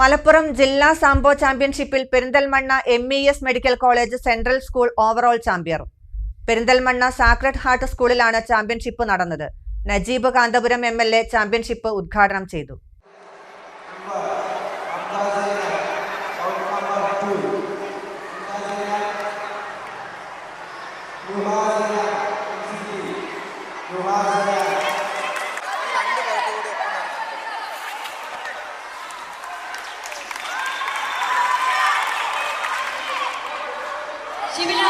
മലപ്പുറം ജില്ലാ സാംബോ ചാമ്പ്യൻഷിപ്പിൽ Perinthalmanna M E S medical college central school overall ചാമ്പ്യർ Perinthalmanna sacred heart സ്കൂളിലാണ് championship നടന്നത്. Najeeb Kanthapuram M L A championship ഉദ്ഘാടനം ചെയ്തു. ശിവന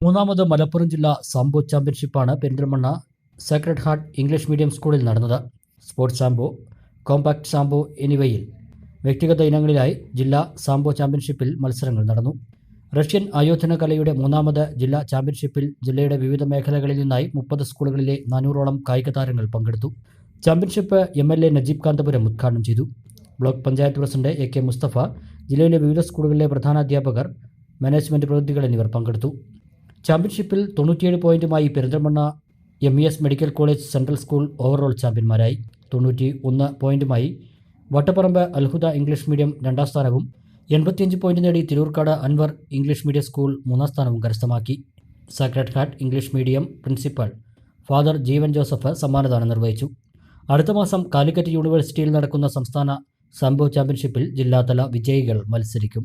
മൂന്നാമത് മലപ്പുറം ജില്ലാ sambo ചാമ്പ്യൻഷിപ്പാണ് Perinthalmanna sacred heart English medium സ്കൂളിൽ നടന്നത് സ്പോർട്സ് സാംബോ കോമ്പാക്ട് സാംബോ എന്നിവയിൽ വ്യക്തിഗത ഇനങ്ങളിലായി ജില്ലാ സാംബോ ചാമ്പ്യൻഷിപ്പിൽ മത്സരങ്ങൾ നടന്നു. റഷ്യൻ ആയോധന കലയുടെ മൂന്നാമത് ജില്ലാ ചാമ്പ്യൻഷിപ്പിൽ ജില്ലയുടെ വിവിധ മേഖലകളിൽ നിന്നായി മുപ്പത് സ്കൂളുകളിലെ നാനൂറോളം കായിക താരങ്ങൾ പങ്കെടുത്തു. Championship M L A Najeeb Kanthapuram ഉദ്ഘാടനം ചെയ്തു. Block panchayat president A K Musthafa ജില്ലയിലെ വിവിധ സ്കൂളുകളിലെ പ്രധാനാധ്യാപകർ മാനേജ്മെന്റ് പ്രതിനിധികൾ എന്നിവർ പങ്കെടുത്തു. ചാമ്പ്യൻഷിപ്പിൽ തൊണ്ണൂറ്റിയേഴ് പോയിന്റുമായി Perinthalmanna M E S medical college central school overall ചാമ്പ്യന്മാരായി തൊണ്ണൂറ്റി ഒന്ന് പോയിന്റുമായി വട്ടപ്പറമ്പ് അൽഹുദ ഇംഗ്ലീഷ് മീഡിയം രണ്ടാം സ്ഥാനവും എൺപത്തിയഞ്ച് പോയിന്റ് നേടി Thirurkkad Anwar English medium school മൂന്നാം സ്ഥാനവും കരസ്ഥമാക്കി. Sacred heart English medium principal father Jeevan Joseph സമ്മാനദാനം നിർവഹിച്ചു. അടുത്ത മാസം കാലിക്കറ്റ് യൂണിവേഴ്സിറ്റിയിൽ നടക്കുന്ന സംസ്ഥാന സംഭവ ചാമ്പ്യൻഷിപ്പിൽ ജില്ലാതല വിജയികൾ മത്സരിക്കും.